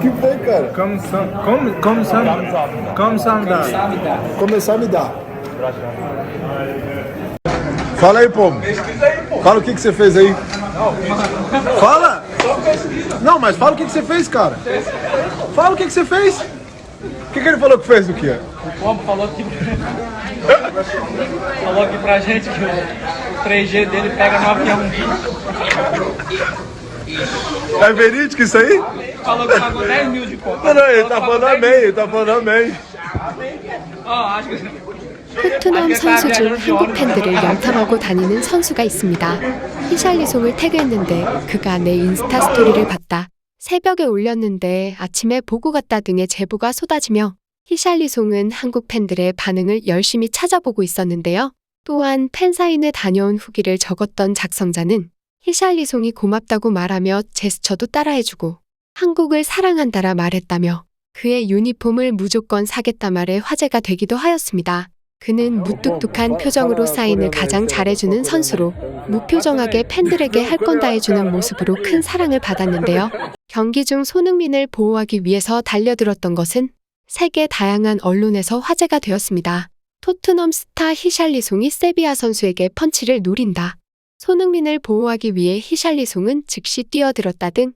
Que foi, cara? Como são? Como, como são? Como são? Começar a me dar. Fala aí, pô. Fala o que, que você fez aí. Fala! Não, mas fala o que, que você fez, cara. Fala o que, que você fez. O que, que ele falou que fez o que? O Pombo falou que. falou aqui pra gente que o 3G dele pega no avião. É verídico isso aí? Falou que pagou 10 mil de conta. Não, não, ele tá falando amém, ele tá falando amém. Ó, acho que. 토트넘 선수 중 한국 팬들을 염탐하고 다니는 선수가 있습니다. 히샬리송을 태그했는데 그가 내 인스타 스토리를 봤다. 새벽에 올렸는데 아침에 보고 갔다 등의 제보가 쏟아지며 히샬리송은 한국 팬들의 반응을 열심히 찾아보고 있었는데요. 또한 팬사인회 다녀온 후기를 적었던 작성자는 히샬리송이 고맙다고 말하며 제스처도 따라해주고 한국을 사랑한다라 말했다며 그의 유니폼을 무조건 사겠다 말에 화제가 되기도 하였습니다. 그는 무뚝뚝한 표정으로 사인을 가장 잘해주는 선수로 무표정하게 팬들에게 할 건다 해주는 모습으로 큰 사랑을 받았는데요. 경기 중 손흥민을 보호하기 위해서 달려들었던 것은 세계 다양한 언론에서 화제가 되었습니다. 토트넘 스타 히샬리송이 세비야 선수에게 펀치를 노린다. 손흥민을 보호하기 위해 히샬리송은 즉시 뛰어들었다 등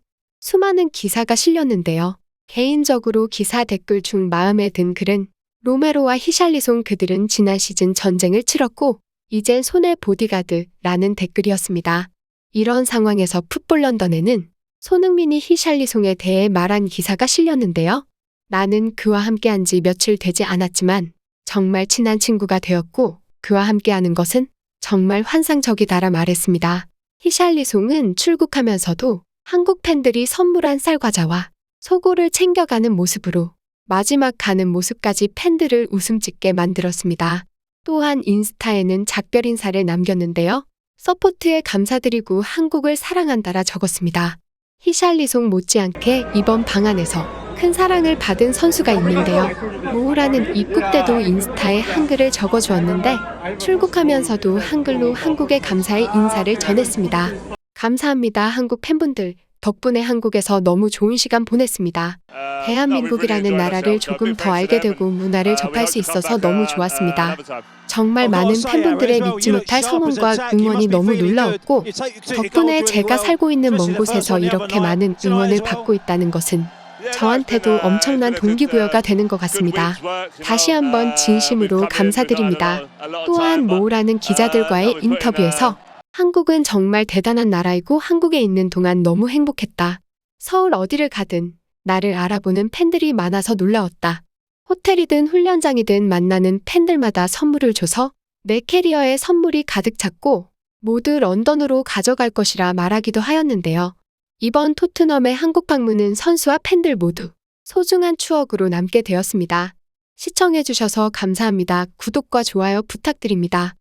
수많은 기사가 실렸는데요. 개인적으로 기사 댓글 중 마음에 든 글은 로메로와 히샬리송 그들은 지난 시즌 전쟁을 치렀고 이젠 손의 보디가드라는 댓글이었습니다. 이런 상황에서 풋볼 런던에는 손흥민이 히샬리송에 대해 말한 기사가 실렸는데요. 나는 그와 함께한 지 며칠 되지 않았지만 정말 친한 친구가 되었고 그와 함께하는 것은 정말 환상적이다라 말했습니다. 히샬리송은 출국하면서도 한국 팬들이 선물한 쌀과자와 소고를 챙겨가는 모습으로 마지막 가는 모습까지 팬들을 웃음 짓게 만들었습니다. 또한 인스타에는 작별 인사를 남겼는데요. 서포트에 감사드리고 한국을 사랑한다라 적었습니다. 히샬리송 못지않게 이번 방안에서 큰 사랑을 받은 선수가 있는데요. 모우라는 입국 때도 인스타에 한글을 적어주었는데 출국하면서도 한글로 한국의 감사의 인사를 전했습니다. 감사합니다 한국 팬분들 덕분에 한국에서 너무 좋은 시간 보냈습니다. 대한민국이라는 나라를 조금 더 알게 되고 문화를 접할 수 있어서 너무 좋았습니다. 정말 많은 팬분들의 믿지 못할 성원과 응원이 너무 놀라웠고 덕분에 제가 살고 있는 먼 곳에서 이렇게 많은 응원을 받고 있다는 것은 저한테도 엄청난 동기부여가 되는 것 같습니다. 다시 한번 진심으로 감사드립니다. 또한 모우라는 기자들과의 인터뷰에서 한국은 정말 대단한 나라이고 한국에 있는 동안 너무 행복했다. 서울 어디를 가든 나를 알아보는 팬들이 많아서 놀라웠다. 호텔이든 훈련장이든 만나는 팬들마다 선물을 줘서 내 캐리어에 선물이 가득 찼고 모두 런던으로 가져갈 것이라 말하기도 하였는데요. 이번 토트넘의 한국 방문은 선수와 팬들 모두 소중한 추억으로 남게 되었습니다. 시청해주셔서 감사합니다. 구독과 좋아요 부탁드립니다.